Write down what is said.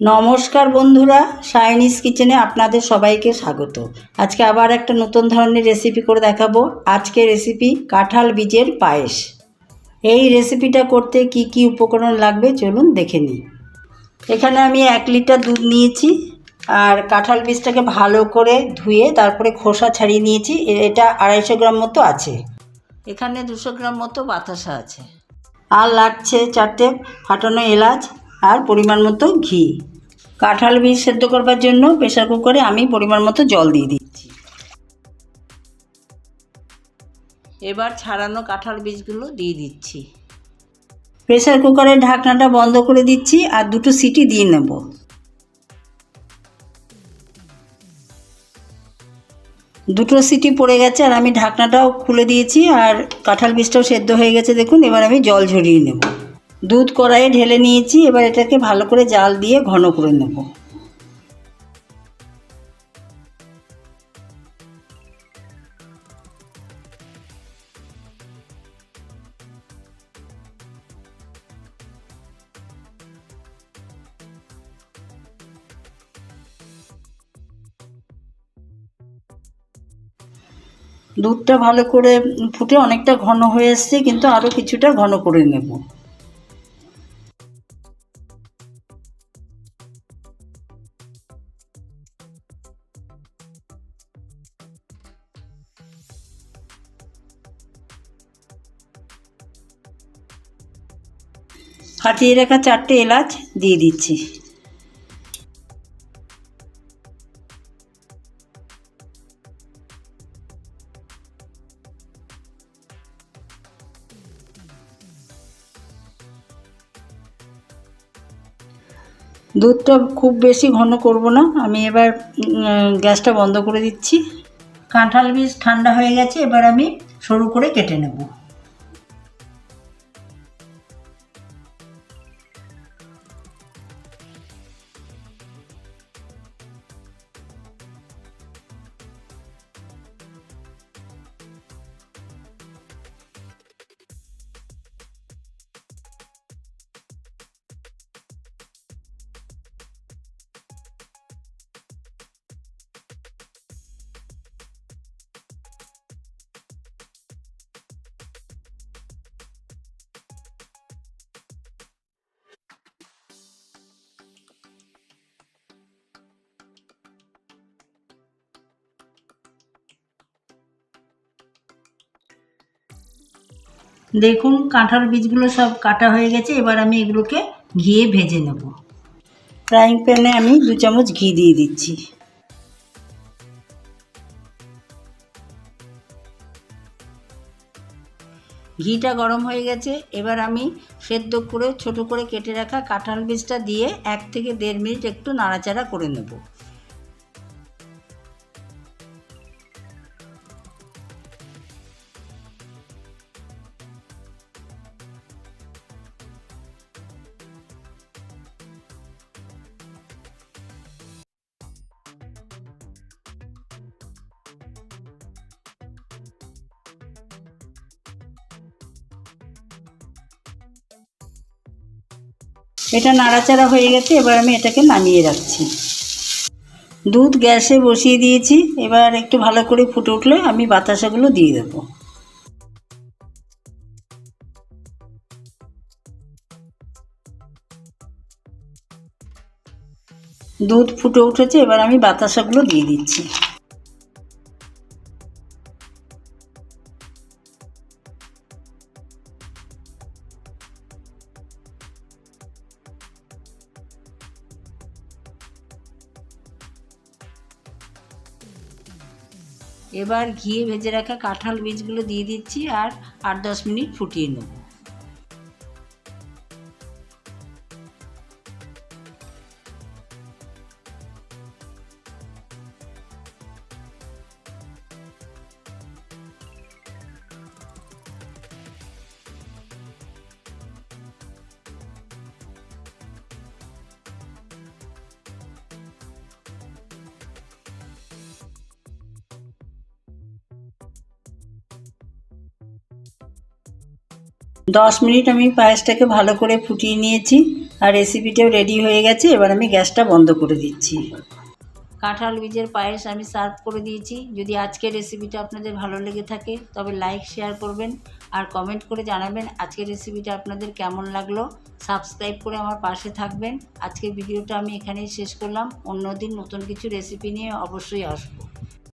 নমস্কার বন্ধুরা সাইনিজ কিচেনে আপনাদের সবাইকে স্বাগত। আজকে আবার একটা নতুন ধরনের রেসিপি করে দেখাবো। আজকে রেসিপি কাঁঠাল বীজের পায়েস। এই রেসিপিটা করতে কি কি উপকরণ লাগবে চলুন দেখে নিই। এখানে আমি এক লিটার দুধ নিয়েছি আর কাঁঠাল বীজটাকে ভালো করে ধুয়ে তারপরে খোসা ছাড়িয়ে নিয়েছি। এটা আড়াইশো গ্রাম মতো আছে। এখানে দুশো গ্রাম মতো বাতাসা আছে। আর লাগছে চারটে ফাটানো এলাচ আর পরিমাণ মতো ঘি। কাঁঠাল বীজ সেদ্ধ করবার জন্য প্রেশার কুকারে আমি পরিমাণ মতো জল দিয়ে দিচ্ছি। এবার ছাড়ানো কাঁঠাল বীজগুলো দিয়ে দিচ্ছি। প্রেশার কুকারের ঢাকনাটা বন্ধ করে দিচ্ছি আর দুটো সিটি দিয়ে নেব। দুটো সিটি পড়ে গেছে আর আমি ঢাকনাটাও খুলে দিয়েছি আর কাঁঠাল বীজটাও সেদ্ধ হয়ে গেছে দেখুন, এবার আমি জল ঝরিয়ে নেব। দুধ কড়াইয়ে ঢেলে নিয়েছি, এবার এটাকে ভালো করে জাল দিয়ে ঘন করে নেব। দুধটা ভালো করে ফুটে অনেকটা ঘন হয়ে এসছে, কিন্তু আরও কিছুটা ঘন করে নেব। ফাটিয়ে রাখা চারটে এলাচ দিয়ে দিচ্ছি। দুধটা খুব বেশি ঘন করব না, আমি এবার গ্যাসটা বন্ধ করে দিচ্ছি। কাঁঠাল বীজ ঠান্ডা হয়ে গেছে, এবার আমি সরু করে কেটে নেব। দেখুন কাঁঠাল বীজগুলো সব কাটা হয়ে গেছে, এবার আমি এগুলোকে ঘিয়ে ভেজে নেব। ফ্রাইং প্যানে আমি দু চামচ ঘি দিয়ে দিচ্ছি। ঘিটা গরম হয়ে গেছে, এবার আমি সেদ্ধ করে, ছোট করে কেটে রাখা কাঁঠাল বীজটা দিয়ে এক থেকে দেড় মিনিট একটু নাড়াচাড়া করে নেব। এটা নাড়াচাড়া হয়ে গেছে, এবার আমি এটাকে নামিয়ে রাখছি। দুধ গ্যাসে বসিয়ে দিয়েছি, এবার একটু ভালো করে ফুটে উঠলে আমি বাতাসাগুলো দিয়ে দেবো। দুধ ফুটে উঠেছে, এবার আমি বাতাসাগুলো দিয়ে দিচ্ছি। এবার ঘিয়ে ভেজে রাখা কাঁঠাল বীজগুলো দিয়ে দিচ্ছি আর আট দশ মিনিট ফুটিয়ে নেব। দশ মিনিট আমি পায়েসটাকে ভালো করে ফুটিয়ে নিয়েছি আর রেসিপিটাও রেডি হয়ে গেছে। এবার আমি গ্যাসটা বন্ধ করে দিচ্ছি। কাঁঠাল বীজের পায়েস আমি সার্ভ করে দিয়েছি। যদি আজকের রেসিপিটা আপনাদের ভালো লেগে থাকে, তবে লাইক, শেয়ার করবেন আর কমেন্ট করে জানাবেন আজকের রেসিপিটা আপনাদের কেমন লাগল। সাবস্ক্রাইব করে আমার পাশে থাকবেন। আজকের ভিডিওটা আমি এখানেই শেষ করলাম। অন্যদিন নতুন কিছু রেসিপি নিয়ে অবশ্যই আসব।